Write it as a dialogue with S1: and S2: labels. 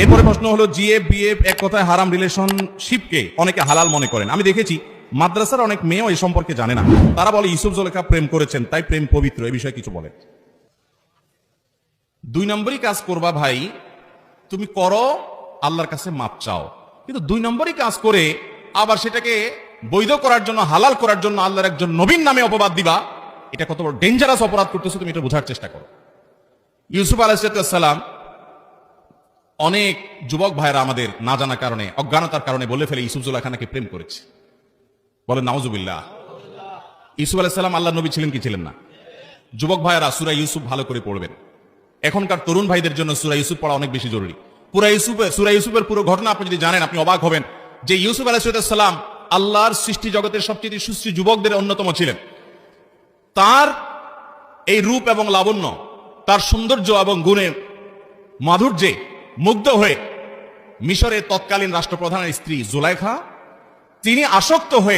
S1: এরপরে প্রশ্ন হলো জিএফ বিএফ এক কথায় হারাম রিলেশনশিপকে অনেকে হালাল মনে করেন। আমি দেখেছি, মাদ্রাসার অনেক মেয়েও এই সম্পর্কে জানে না। তারা বলে, ইউসুফ জলেখা প্রেম করেছেন, তাই প্রেম পবিত্র এই বিষয়ে কিছু বলে। দুই নম্বরই কাজ করবা ভাই, তুমি করো, আল্লাহর কাছে মাপ চাও। কিন্তু দুই নম্বরই কাজ করে, আবার সেটাকে বৈধ করার জন্য, হালাল করার জন্য আল্লাহর একজন নবীন নামে অপবাদ দিবা, এটা কত বড় ডেঞ্জারাস অপরাধ করতেছো তুমি এটা বোঝার চেষ্টা করো। ইউসুফ আলাইসালাম অনেক যুবক ভাইরা আমাদের না জানার কারণে, অজ্ঞানতার কারণে বলে ফেলে ইউসুফ জুলাখানাকে প্রেম করেছে। বলেন, নাউজুবিল্লাহ। ইউসুফ আলাইসাল্লাম আল্লাহ নবী ছিলেন কি ছিলেন না? যুবক ভাইয়েরা, সুরা ইউসুফ ভালো করে পড়বেন। এখনকার তরুণ ভাইদের জন্য সুরা ইউসুফ পড়া অনেক বেশি জরুরি। পুরা ইউসুফের সুরা ইউসুফের পুরো ঘটনা আপনি যদি জানেন, আপনি অবাক হবেন যে ইউসুফ আলাইসাল্লাম আল্লাহর সৃষ্টি জগতের সবচেয়ে সুশ্রী যুবকদের অন্যতম ছিলেন। তার এই রূপ এবং লাবণ্য, তার সৌন্দর্য এবং গুণের মাধুর্যে মুগ্ধ হয়ে মিশরের তৎকালীন রাষ্ট্রপ্রধানের স্ত্রী জুলাইখা তিনি আসক্ত হয়ে